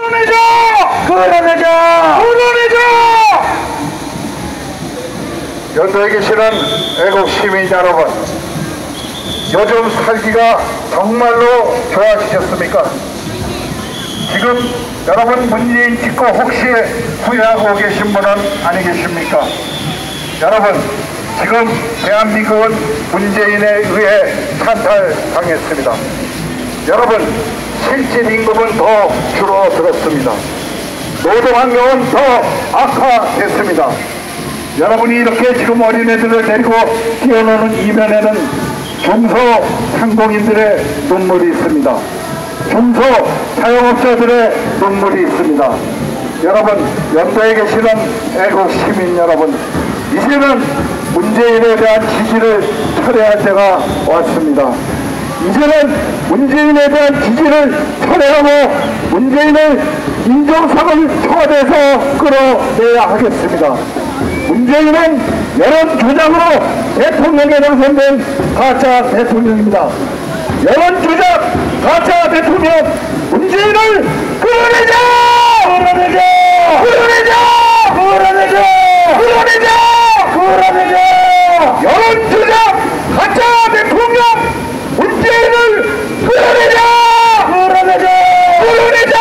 끌어내자! 끌어내자! 끌어내자! 연도에 계시는 애국 시민 여러분, 요즘 살기가 정말로 좋아지셨습니까? 지금 여러분 문재인 찍고 혹시 후회하고 계신 분은 아니 계십니까? 여러분, 지금 대한민국은 문재인에 의해 찬탈당했습니다. 여러분, 실질 임금은 더 줄어들었습니다. 노동 환경은 더 악화됐습니다. 여러분이 이렇게 지금 어린애들을 데리고 뛰어노는 이면에는 중소상공인들의 눈물이 있습니다. 중소 자영업자들의 눈물이 있습니다. 여러분, 연도에 계시는 애국 시민 여러분, 이제는 문재인에 대한 지지를 철회할 때가 왔습니다. 이제는 문재인에 대한 지지를 철회하고 문재인을 인정상을 청와대에서 끌어내야 하겠습니다. 문재인은 여론 조작으로 대통령에 당선된 가짜 대통령입니다. 여론 조작 가짜 대통령 문재인을! 끌어내자! 끌어내자! 끌어내자! 끌어내자! 끌어내자! 여론 조작 가짜 대통령 문재인을 끌어내자! 끌어내자! 끌어내자!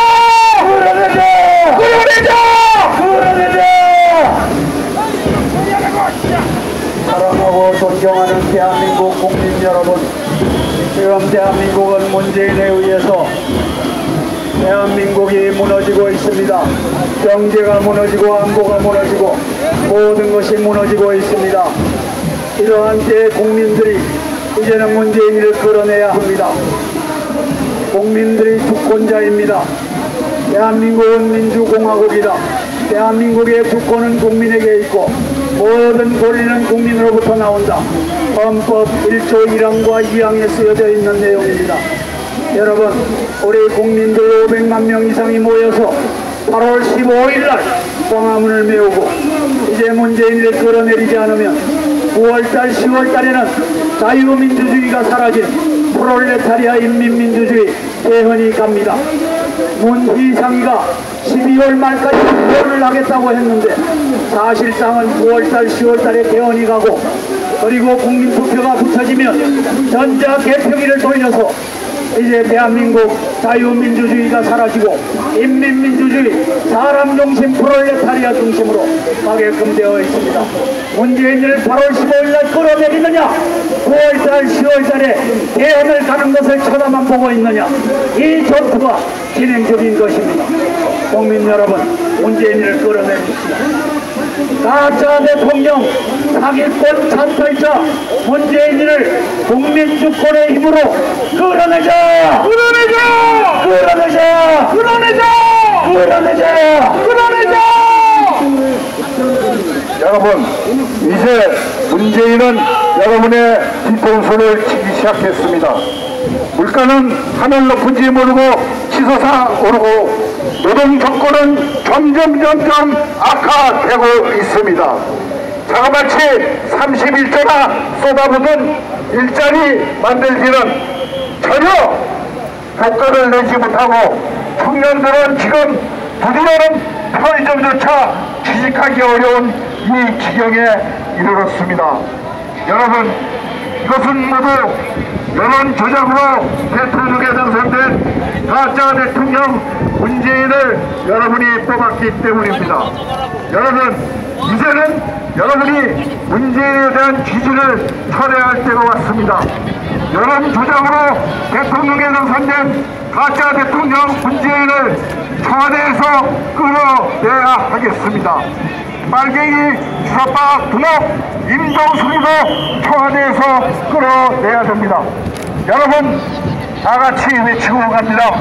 끌어내자! 끌어내자! 끌어내자! 사랑하고 존경하는 대한민국 국민 여러분, 지금 대한민국은 문재인에 의해서 대한민국이 무너지고 있습니다. 경제가 무너지고 안보가 무너지고 모든 것이 무너지고 있습니다. 이러한 때 국민들이 이제는 문재인을 끌어내야 합니다. 국민들이 주권자입니다. 대한민국은 민주공화국이다. 대한민국의 주권은 국민에게 있고 모든 권리는 국민으로부터 나온다. 헌법 1조 1항과 2항에 쓰여져 있는 내용입니다. 여러분, 우리 국민들 500만 명 이상이 모여서 8월 15일 날 광화문을 메우고 이제 문재인을 끌어내리지 않으면 9월달, 10월달에는 자유민주주의가 사라진 프롤레타리아 인민민주주의 대헌이 갑니다. 문희상이가 12월 말까지 개헌을 하겠다고 했는데 사실상은 9월달, 10월달에 개헌이 가고 그리고 국민투표가 붙여지면 전자 개표기를 돌려서 이제 대한민국 자유민주주의가 사라지고 인민민주주의 사람 중심 프롤레타리아 중심으로 가게끔 되어 있습니다. 문재인을 8월 15일 날 끌어내리느냐 9월달 10월달에 개헌을 가는 것을 쳐다만 보고 있느냐 이 전투가 진행 중인 것입니다. 국민 여러분 문재인을 끌어내십시오. 가짜 대통령 사기꾼 찬탈자 문재인을 국민 주권의 힘으로 끌어내자 끌어내자! 끌어내자 끌어내자! 끌어내자 끌어내자! 여러분, 이제 문재인은 여러분의 뒤통수를 치기 시작했습니다. 물가는 하늘 높은지 모르고 치솟아 오르고 노동 조건은 점점 점점 악화되고 있습니다. 자그마치 31조나 쏟아부은 일자리 만들기는 전혀 효과를 내지 못하고 청년들은 지금 드디어는 편의점조차 취직하기 어려운 이 지경에 이르렀습니다. 여러분 이것은 모두 여론 조작으로 대통령에 당선된 가짜 대통령 문재인을 여러분이 뽑았기 때문입니다. 여러분 이제는 여러분이 문재인에 대한 지지를 철회할 때가 왔습니다. 여론 조작으로 대통령에 당선된 가짜 대통령 문재인을 청와대에서 끌어내야 하겠습니다. 빨갱이 수사파 두목 임종수도 청와대에서 끌어내야 됩니다. 여러분 다 같이 외치고 갑니다.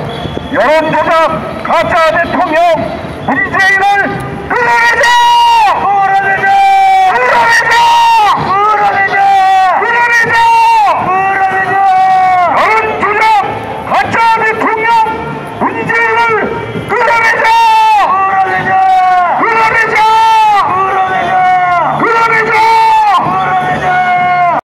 여론조작 가짜 대통령 문재인을! 끌어내자!